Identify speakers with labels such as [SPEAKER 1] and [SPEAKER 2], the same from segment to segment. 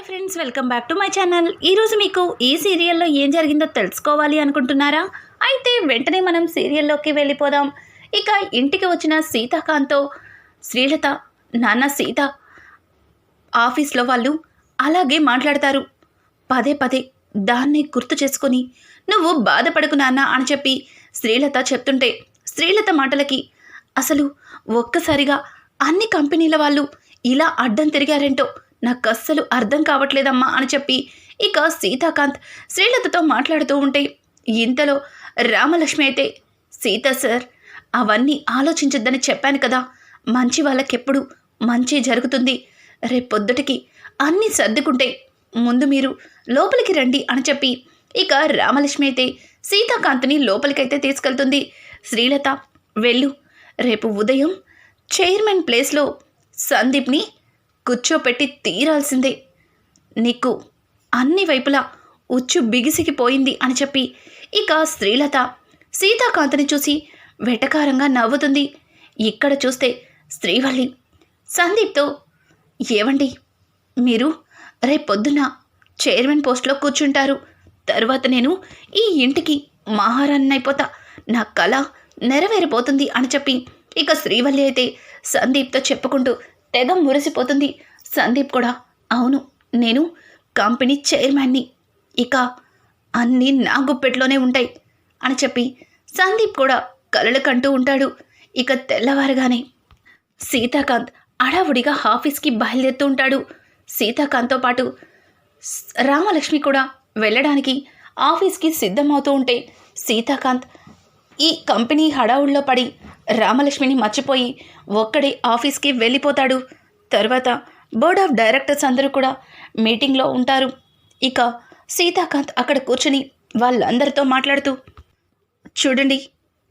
[SPEAKER 1] Hi friends welcome back to my channel. ఈరోజు మీకు ఈ సీరియల్లో ఏం జరిగిందో తెలుసుకోవాలి అనుకుంటున్నారా? అయితే వెంటనే మనం సీరియల్లోకి వెళ్ళిపోదాం. ఇక ఇంటికి వచ్చిన సీతాకాంత్తో శ్రీలత నాన్న సీత ఆఫీస్లో వాళ్ళు అలాగే మాట్లాడతారు. పదే పదే దాన్ని గుర్తు చేసుకొని నువ్వు బాధపడకు నాన్న అని చెప్పి శ్రీలత చెప్తుంటే శ్రీలత మాటలకి అసలు ఒక్కసారిగా అన్ని కంపెనీల వాళ్ళు ఇలా అడ్డం తిరిగారేంటో నాకు అస్సలు అర్థం కావట్లేదమ్మా అని చెప్పి ఇక సీతాకాంత్ శ్రీలతతో మాట్లాడుతూ ఉంటే ఇంతలో రామలక్ష్మి అయితే సీత సార్ అవన్నీ ఆలోచించొద్దని చెప్పాను కదా. మంచి వాళ్ళకెప్పుడు మంచి జరుగుతుంది. రేపొద్దుటికి అన్నీ సర్దుకుంటే ముందు మీరు లోపలికి రండి అని చెప్పి ఇక రామలక్ష్మి అయితే సీతాకాంత్ని లోపలికైతే తీసుకెళ్తుంది. శ్రీలత వెళ్ళు. రేపు ఉదయం చైర్మన్ ప్లేస్లో సందీప్ని కూర్చోపెట్టి తీరాల్సిందే. నీకు అన్ని వైపులా ఉచ్చు బిగిసికిపోయింది అని చెప్పి ఇక శ్రీలత సీతాకాంతని చూసి వెటకారంగా నవ్వుతుంది. ఇక్కడ చూస్తే శ్రీవల్లి సందీప్తో ఏవండి మీరు రేపొద్దున చైర్మన్ పోస్ట్లో కూర్చుంటారు. తర్వాత నేను ఈ ఇంటికి మహారాణి అయిపోతా నా కళ నెరవేరిపోతుంది అని చెప్పి ఇక శ్రీవల్లి అయితే సందీప్తో చెప్పుకుంటూ తెగ మురిసిపోతుంది. సందీప్ కూడా. అవును నేను కంపెనీ చైర్మన్ని. ఇక అన్నీ నా గుప్పెట్లోనే ఉంటాయి అని చెప్పి సందీప్ కూడా కలలు కంటూ ఉంటాడు. ఇక తెల్లవారుగానే సీతాకాంత్ అడావుడిగా ఆఫీస్కి బయలుదేరుతూ ఉంటాడు. సీతాకాంత్తో పాటు రామలక్ష్మి కూడా వెళ్ళడానికి ఆఫీస్కి సిద్ధమవుతూ ఉంటే సీతాకాంత్ ఈ కంపెనీ హడావుల్లో పడి రామలక్ష్మిని మర్చిపోయి ఒక్కడే ఆఫీస్కి వెళ్ళిపోతాడు. తర్వాత బోర్డ్ ఆఫ్ డైరెక్టర్స్ అందరూ కూడా మీటింగ్లో ఉంటారు. ఇక సీతాకాంత్ అక్కడ కూర్చుని వాళ్ళందరితో మాట్లాడుతూ చూడండి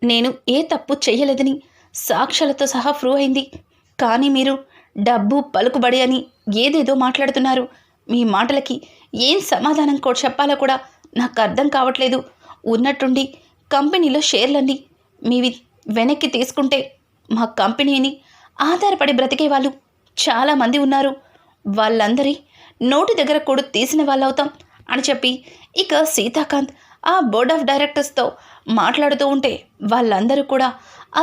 [SPEAKER 1] నేను ఏ తప్పు చేయలేదని సాక్ష్యాలతో సహా ప్రూవ్ అయింది. కానీ మీరు డబ్బు పలుకుబడి అని ఏదేదో మాట్లాడుతున్నారు. మీ మాటలకి ఏం సమాధానం కూడా చెప్పాలో కూడా నాకు అర్థం కావట్లేదు. ఉన్నట్టుండి కంపెనీలో షేర్లన్నీ మీవి వెనక్కి తీసుకుంటే మా కంపెనీని ఆధారపడి బ్రతికే వాళ్ళు చాలామంది ఉన్నారు. వాళ్ళందరి నోటి దగ్గర కూడా తీసిన వాళ్ళవుతాం అని చెప్పి ఇక సీతాకాంత్ ఆ బోర్డ్ ఆఫ్ డైరెక్టర్స్తో మాట్లాడుతూ ఉంటే వాళ్ళందరూ కూడా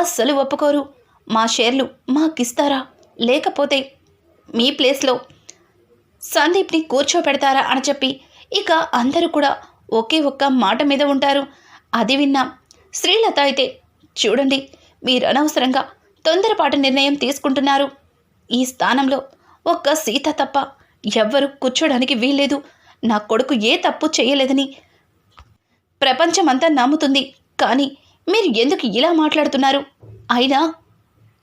[SPEAKER 1] అస్సలు ఒప్పుకోరు. మా షేర్లు మాకిస్తారా? లేకపోతే మీ ప్లేస్లో సందీప్ని కూర్చోపెడతారా? అని చెప్పి ఇక అందరూ కూడా ఒకే ఒక్క మాట మీద ఉంటారు. అది విన్నా. శ్రీలత అయితే చూడండి మీరు అనవసరంగా తొందరపాటు నిర్ణయం తీసుకుంటున్నారు. ఈ స్థానంలో ఒక్క సీత తప్ప ఎవ్వరూ కూర్చోడానికి వీల్లేదు. నా కొడుకు ఏ తప్పు చేయలేదని ప్రపంచమంతా నమ్ముతుంది. కానీ మీరు ఎందుకు ఇలా మాట్లాడుతున్నారు? అయినా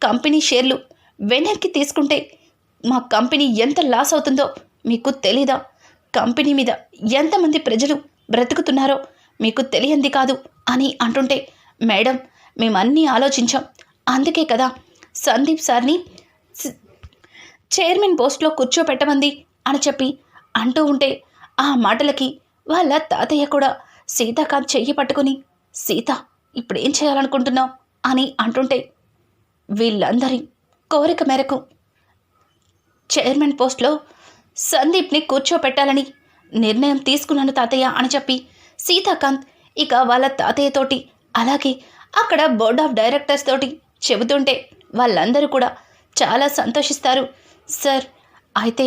[SPEAKER 1] కంపెనీ షేర్లు వెనక్కి తీసుకుంటే మా కంపెనీ ఎంత లాస్ అవుతుందో మీకు తెలీదా? కంపెనీ మీద ఎంతమంది ప్రజలు బ్రతుకుతున్నారో? మీకు తెలియంది కాదు అని అంటుంటే మేడం మేమన్నీ ఆలోచించాం. అందుకే కదా సందీప్ సార్ని చైర్మన్ పోస్ట్లో కూర్చోపెట్టమంది అని చెప్పి అంటూ ఉంటే ఆ మాటలకి వాళ్ళ తాతయ్య కూడా సీతాకాంత్ చెయ్యి పట్టుకుని సీత ఇప్పుడేం చేయాలనుకుంటున్నావు? అని అంటుంటే వీళ్ళందరి కోరిక మేరకు చైర్మన్ పోస్ట్లో సందీప్ని కూర్చోపెట్టాలని నిర్ణయం తీసుకున్నాను తాతయ్య అని చెప్పి సీతాకాంత్ ఇక వాళ్ళ తాతయ్యతోటి అలాగే అక్కడ బోర్డ్ ఆఫ్ డైరెక్టర్స్ తోటి చెబుతుంటే వాళ్ళందరూ కూడా చాలా సంతోషిస్తారు. సార్ అయితే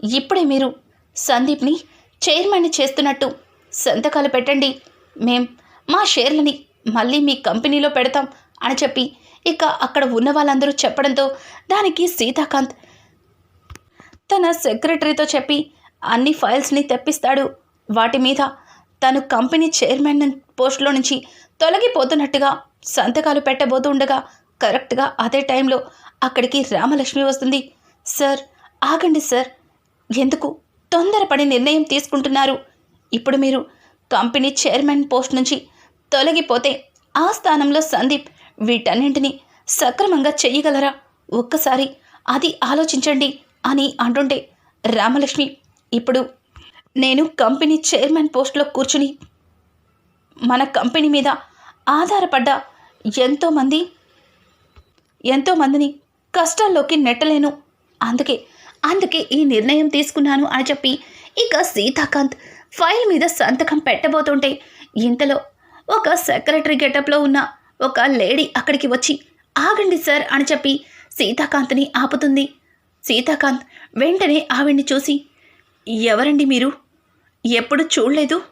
[SPEAKER 1] ఇప్పుడే మీరు సందీప్ని చైర్మన్ని చేస్తున్నట్టు సంతకాలు పెట్టండి. మేం మా షేర్లని మళ్ళీ మీ కంపెనీలో పెడతాం అని చెప్పి ఇక అక్కడ ఉన్న వాళ్ళందరూ చెప్పడంతో దానికి సీతాకాంత్ తన సెక్రటరీతో చెప్పి అన్ని ఫైల్స్ని తెప్పిస్తాడు. వాటి మీద తను కంపెనీ చైర్మన్ పోస్ట్లో నుంచి తొలగిపోతున్నట్టుగా సంతకాలు పెట్టబోతూ ఉండగా కరెక్ట్గా అదే టైంలో అక్కడికి రామలక్ష్మి వస్తుంది. సార్ ఆగండి సార్. ఎందుకు? తొందరపడి నిర్ణయం తీసుకుంటున్నారు. ఇప్పుడు మీరు కంపెనీ చైర్మన్ పోస్ట్ నుంచి తొలగిపోతే ఆ స్థానంలో సందీప్ వీటన్నింటినీ సక్రమంగా చెయ్యగలరా? ఒక్కసారి అది ఆలోచించండి అని అంటుంటే రామలక్ష్మి ఇప్పుడు నేను కంపెనీ చైర్మన్ పోస్ట్లో కూర్చుని మన కంపెనీ మీద ఆధారపడ్డ ఎంతోమంది ఎంతోమందిని కష్టాల్లోకి నెట్టలేను. అందుకే అందుకే ఈ నిర్ణయం తీసుకున్నాను అని చెప్పి ఇక సీతాకాంత్ ఫైల్ మీద సంతకం పెట్టబోతుంటే ఇంతలో ఒక సెక్రటరీ గెటప్లో ఉన్న ఒక లేడీ అక్కడికి వచ్చి ఆగండి సార్ అని చెప్పి సీతాకాంత్ని ఆపుతుంది. సీతాకాంత్ వెంటనే ఆవిడ్ని చూసి ఎవరండి మీరు? ఎప్పుడు చూడలేదు?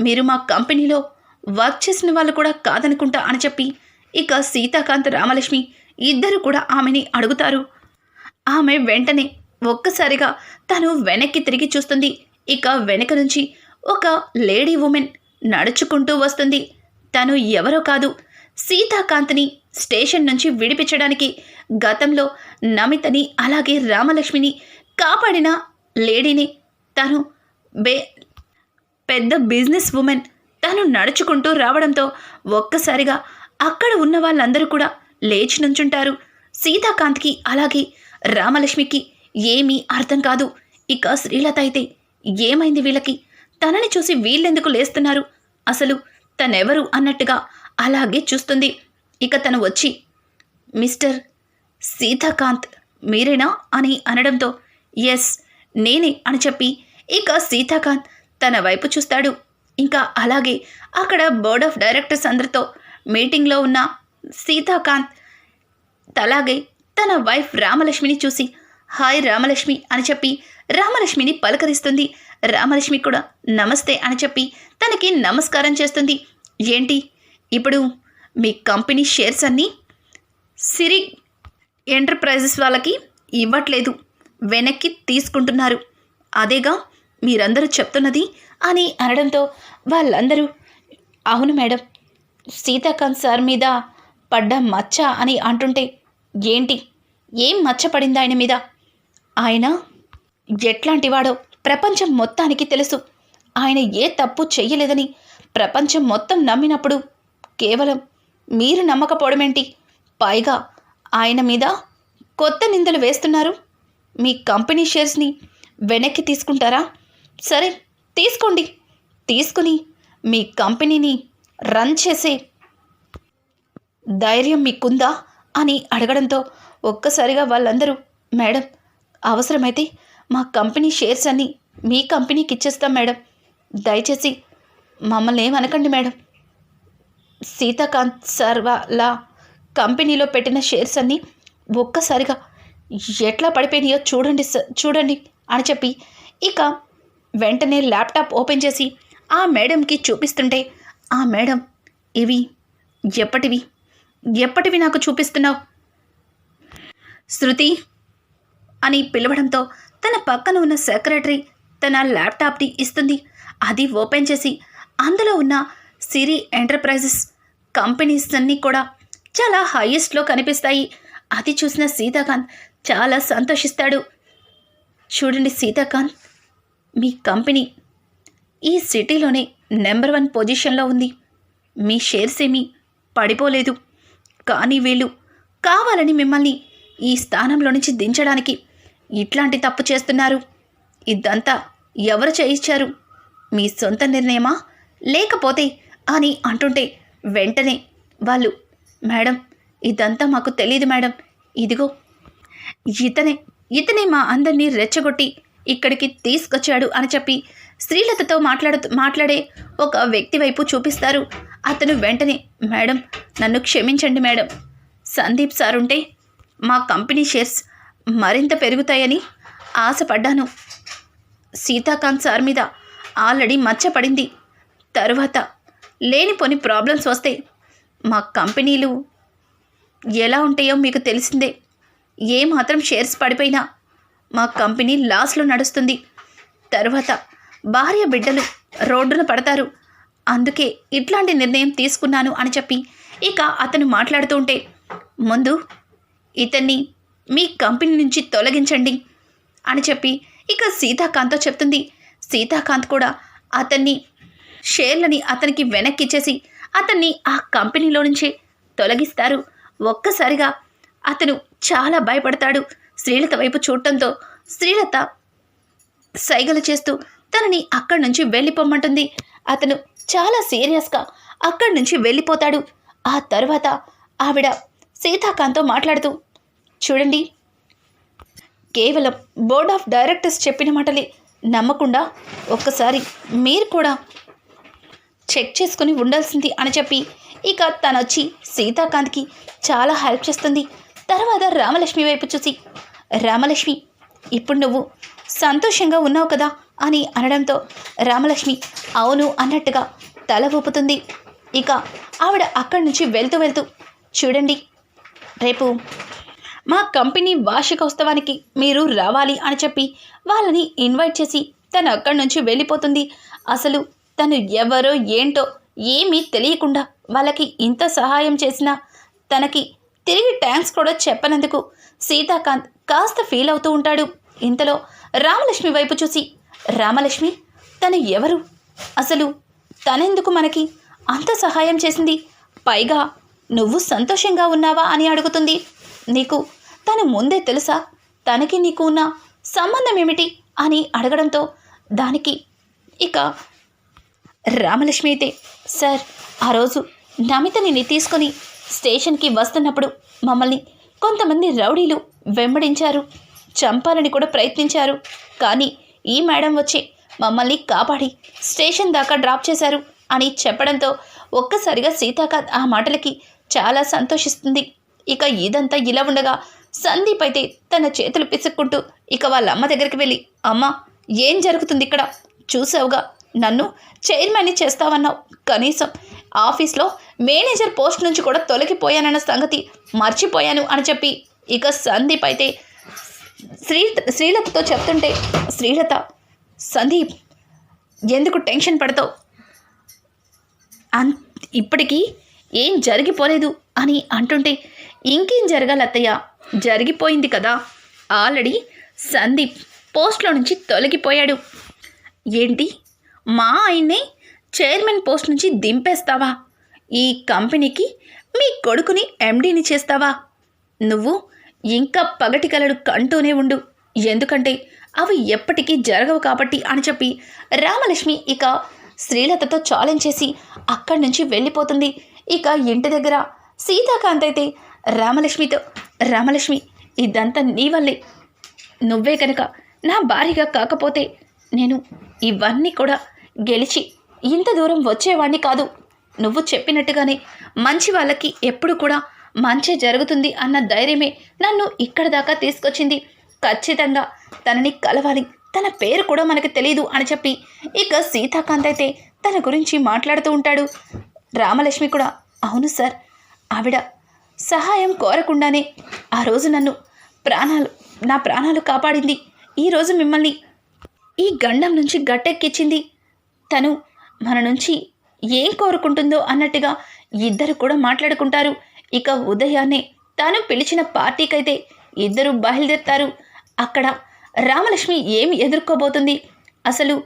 [SPEAKER 1] మీరు మా కంపెనీలో వర్క్ చేసిన వాళ్ళు కూడా కాదనుకుంటా అని చెప్పి ఇక సీతాకాంత్ రామలక్ష్మి ఇద్దరు కూడా ఆమెని అడుగుతారు. ఆమె వెంటనే ఒక్కసారిగా తను వెనక్కి తిరిగి చూస్తుంది. ఇక వెనక నుంచి ఒక లేడీ ఉమెన్ నడుచుకుంటూ వస్తుంది. తను ఎవరో కాదు సీతాకాంత్ని స్టేషన్ నుంచి విడిపించడానికి గతంలో నమితని అలాగే రామలక్ష్మిని కాపాడిన లేడీని తను బే పెద్ద బిజినెస్ ఉమెన్ తను నడుచుకుంటూ రావడంతో ఒక్కసారిగా అక్కడ ఉన్న వాళ్ళందరూ కూడా లేచి నుంచుంటారు. సీతాకాంత్కి అలాగే రామలక్ష్మికి ఏమీ అర్థం కాదు. ఇక శ్రీలత అయితే ఏమైంది వీళ్ళకి? తనని చూసి వీళ్ళెందుకు లేస్తున్నారు? అసలు తనెవరు అన్నట్టుగా అలాగే చూస్తుంది. ఇక తను వచ్చి మిస్టర్ సీతాకాంత్ మీరేనా? అని అనడంతో ఎస్ నేనే అని చెప్పి ఇక సీతాకాంత్ తన వైపు చూస్తాడు. ఇంకా అలాగే అక్కడ బోర్డ్ ఆఫ్ డైరెక్టర్స్ అందరితో మీటింగ్లో ఉన్న సీతాకాంత్ అలాగే తన వైఫ్ రామలక్ష్మిని చూసి హాయ్ రామలక్ష్మి అని చెప్పి రామలక్ష్మిని పలకరిస్తుంది. రామలక్ష్మి కూడా నమస్తే అని చెప్పి తనకి నమస్కారం చేస్తుంది. ఏంటి? ఇప్పుడు మీ కంపెనీ షేర్స్ అన్నీ సిరి ఎంటర్ప్రైజెస్ వాళ్ళకి ఇవ్వట్లేదు. వెనక్కి తీసుకుంటున్నారు. అదేగా మీరందరూ చెప్తున్నది అని అనడంతో వాళ్ళందరూ అవును మేడం సీతాకాంత్ సార్ మీద పడ్డ మచ్చ అని అంటుంటే ఏంటి? ఏం మచ్చ పడింది ఆయన మీద? ఆయన ఎట్లాంటివాడో ప్రపంచం మొత్తానికి తెలుసు. ఆయన ఏ తప్పు చెయ్యలేదని ప్రపంచం మొత్తం నమ్మినప్పుడు కేవలం మీరు నమ్మకపోవడమేంటి? పైగా ఆయన మీద కొత్త నిందలు వేస్తున్నారు. మీ కంపెనీ షేర్స్ని వెనక్కి తీసుకుంటారా? సరే తీసుకోండి. తీసుకుని మీ కంపెనీని రన్ చేసే ధైర్యం మీకుందా అని అడగడంతో ఒక్కసారిగా వాళ్ళందరూ మేడం అవసరమైతే మా కంపెనీ షేర్స్ అన్నీ మీ కంపెనీకి ఇచ్చేస్తాం మేడం. దయచేసి మమ్మల్ని ఏమనకండి మేడం. సీతాకాంత్ సార్ వాళ్ళ కంపెనీలో పెట్టిన షేర్స్ అన్నీ ఒక్కసారిగా ఎట్లా పడిపోయినాయో చూడండి సార్ చూడండి అని చెప్పి ఇక వెంటనే ల్యాప్టాప్ ఓపెన్ చేసి ఆ మేడంకి చూపిస్తుంటే ఆ మేడం ఇవి ఎప్పటివి? ఎప్పటివి నాకు చూపిస్తున్నావు? శృతి అని పిలవడంతో తన పక్కన ఉన్న సెక్రటరీ తన ల్యాప్టాప్ని ఇస్తుంది. అది ఓపెన్ చేసి అందులో ఉన్న సిరి ఎంటర్ప్రైజెస్ కంపెనీస్ అన్నీ కూడా చాలా హైయెస్ట్లో కనిపిస్తాయి. అది చూసిన సీతాకాంత్ చాలా సంతోషిస్తాడు. చూడండి సీతాకాంత్ మీ కంపెనీ ఈ సిటీలోనే నెంబర్ వన్ పొజిషన్లో ఉంది. మీ షేర్స్ ఏమీ పడిపోలేదు. కానీ వీళ్ళు కావాలని మిమ్మల్ని ఈ స్థానంలో నుంచి దించడానికి ఇట్లాంటి తప్పు చేస్తున్నారు. ఇదంతా ఎవరు చేయించారు? మీ సొంత నిర్ణయమా? లేకపోతే అని అంటుంటే వెంటనే వాళ్ళు మేడం ఇదంతా మాకు తెలియదు మేడం. ఇదిగో ఇతనే ఇతనే మా అందరినీ రెచ్చగొట్టి ఇక్కడికి తీసుకొచ్చాడు అని చెప్పి శ్రీలతతో మాట్లాడుతూ మాట్లాడే ఒక వ్యక్తి వైపు చూపిస్తారు. అతను వెంటనే మేడం నన్ను క్షమించండి మేడం. సందీప్ సార్ ఉంటే మా కంపెనీ షేర్స్ మరింత పెరుగుతాయని ఆశపడ్డాను. సీతాకాంత్ సార్ మీద ఆల్రెడీ మచ్చపడింది తరువాత లేనిపోని ప్రాబ్లమ్స్ వస్తే మా కంపెనీలు ఎలా ఉంటాయో మీకు తెలిసిందే. ఏ మాత్రం షేర్స్ పడిపోయినా మా కంపెనీ లాస్లో నడుస్తుంది. తర్వాత భార్య బిడ్డలు రోడ్డున పడతారు. అందుకే ఇట్లాంటి నిర్ణయం తీసుకున్నాను అని చెప్పి ఇక అతను మాట్లాడుతూ ఉంటే ముందు ఇతన్ని మీ కంపెనీ నుంచి తొలగించండి అని చెప్పి ఇక సీతాకాంత్తో చెప్తుంది. సీతాకాంత్ కూడా అతన్ని షేర్లని అతనికి వెనక్కిచ్చేసి అతన్ని ఆ కంపెనీలో నుంచి తొలగిస్తారు. ఒక్కసారిగా అతను చాలా భయపడతాడు. శ్రీలత వైపు చూడటంతో శ్రీలత సైగలు చేస్తూ తనని అక్కడి నుంచి వెళ్ళిపోమ్మంటుంది అతను చాలా సీరియస్గా అక్కడి నుంచి వెళ్ళిపోతాడు. ఆ తర్వాత ఆవిడ సీతాకాంత్తో మాట్లాడుతూ చూడండి కేవలం బోర్డ్ ఆఫ్ డైరెక్టర్స్ చెప్పిన మాటలే నమ్మకుండా ఒక్కసారి మీరు కూడా చెక్ చేసుకుని ఉండాల్సింది అని చెప్పి ఇక తనొచ్చి వచ్చి సీతాకాంత్కి చాలా హెల్ప్ చేస్తుంది. తర్వాత రామలక్ష్మి వైపు చూసి రామలక్ష్మి ఇప్పుడు నువ్వు సంతోషంగా ఉన్నావు కదా అని అనడంతో రామలక్ష్మి అవును అన్నట్టుగా తల ఊపుతుంది. ఇక ఆవిడ అక్కడి నుంచి వెళ్తూ వెళ్తూ చూడండి రేపు మా కంపెనీ వార్షికోత్సవానికి మీరు రావాలి అని చెప్పి వాళ్ళని ఇన్వైట్ చేసి తను అక్కడి నుంచి వెళ్ళిపోతుంది. అసలు తను ఎవరో ఏంటో ఏమీ తెలియకుండా వాళ్ళకి ఇంత సహాయం చేసినా తనకి తిరిగి థ్యాంక్స్ కూడా చెప్పనందుకు సీతాకాంత్ కాస్త ఫీల్ అవుతూ ఉంటాడు. ఇంతలో రామలక్ష్మి వైపు చూసి రామలక్ష్మి తను ఎవరు? అసలు తనెందుకు మనకి అంత సహాయం చేసింది? పైగా నువ్వు సంతోషంగా ఉన్నావా? అని అడుగుతుంది. నీకు తను ముందే తెలుసా? తనకి నీకు ఉన్న సంబంధం ఏమిటి? అని అడగడంతో దానికి ఇక రామలక్ష్మి అయితే సార్ ఆ రోజు నమితని తీసుకొని స్టేషన్కి వస్తున్నప్పుడు మమ్మల్ని కొంతమంది రౌడీలు వెంబడించారు. చంపాలని కూడా ప్రయత్నించారు. కానీ ఈ మేడం వచ్చి మమ్మల్ని కాపాడి స్టేషన్ దాకా డ్రాప్ చేశారు అని చెప్పడంతో ఒక్కసారిగా సీతాకాంత్ ఆ మాటలకి చాలా సంతోషిస్తుంది. ఇక ఇదంతా ఇలా ఉండగా సందీప్ అయితే తన చేతులు పిసుక్కుంటూ ఇక వాళ్ళ అమ్మ దగ్గరికి వెళ్ళి అమ్మ ఏం జరుగుతుంది ఇక్కడ? చూసావుగా నన్ను చైర్మన్ని చేస్తావన్నావు. కనీసం ఆఫీస్లో మేనేజర్ పోస్ట్ నుంచి కూడా తొలగిపోయానన్న సంగతి మర్చిపోయాను అని చెప్పి ఇక సందీప్ అయితే శ్రీ శ్రీలతతో చెప్తుంటే శ్రీలత సందీప్ ఎందుకు టెన్షన్ పడతావు? అన్ ఇప్పటికీ ఏం జరిగిపోలేదు అని అంటుంటే ఇంకేం జరగాలి అత్తయ్య? జరిగిపోయింది కదా. ఆల్రెడీ సందీప్ పోస్ట్లో నుంచి తొలగిపోయాడు. ఏంటి? మా ఆయన్నే చైర్మన్ పోస్ట్ నుంచి దింపేస్తావా? ఈ కంపెనీకి మీ కొడుకుని ఎండీని చేస్తావా? నువ్వు ఇంకా పగటి కలడు కంటూనే ఉండు. ఎందుకంటే అవి ఎప్పటికీ జరగవు కాబట్టి అని చెప్పి రామలక్ష్మి ఇక శ్రీలతతో ఛాలెంజ్ చేసి అక్కడి నుంచి వెళ్ళిపోతుంది. ఇక ఇంటి దగ్గర సీతాకాంత్ అయితే రామలక్ష్మితో రామలక్ష్మి ఇదంతా నీ వల్లే. నువ్వే కనుక నా భార్యగా కాకపోతే నేను ఇవన్నీ కూడా గెలిచి ఇంత దూరం వచ్చేవాణ్ణి కాదు. నువ్వు చెప్పినట్టుగానే మంచి వాళ్ళకి ఎప్పుడు కూడా మంచి జరుగుతుంది అన్న ధైర్యమే నన్ను ఇక్కడ దాకా తీసుకొచ్చింది. ఖచ్చితంగా తనని కలవాలి. తన పేరు కూడా మనకు తెలియదు అని చెప్పి ఇక సీతాకాంత్ అయితే తన గురించి మాట్లాడుతూ ఉంటాడు. రామలక్ష్మి కూడా అవును సార్ ఆవిడ సహాయం కోరకుండానే ఆ రోజు నన్ను ప్రాణాలు నా ప్రాణాలు కాపాడింది. ఈరోజు మిమ్మల్ని ఈ గండం నుంచి గట్టెక్కించింది. తను మన నుంచి ఏం కోరుకుంటుందో అన్నట్టుగా ఇద్దరు కూడా మాట్లాడుకుంటారు. ఇక ఉదయాన్నే తాను పిలిచిన పార్టీకైతే ఇద్దరు బయలుదేరుతారు. అక్కడ రామలక్ష్మి ఏమి ఎదుర్కోబోతుంది? అసలు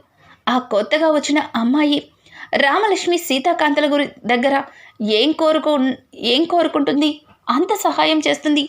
[SPEAKER 1] ఆ కొత్తగా వచ్చిన అమ్మాయి రామలక్ష్మి సీతాకాంతల గురి దగ్గర ఏం కోరుకో ఏం కోరుకుంటుంది? అంత సహాయం చేస్తుంది.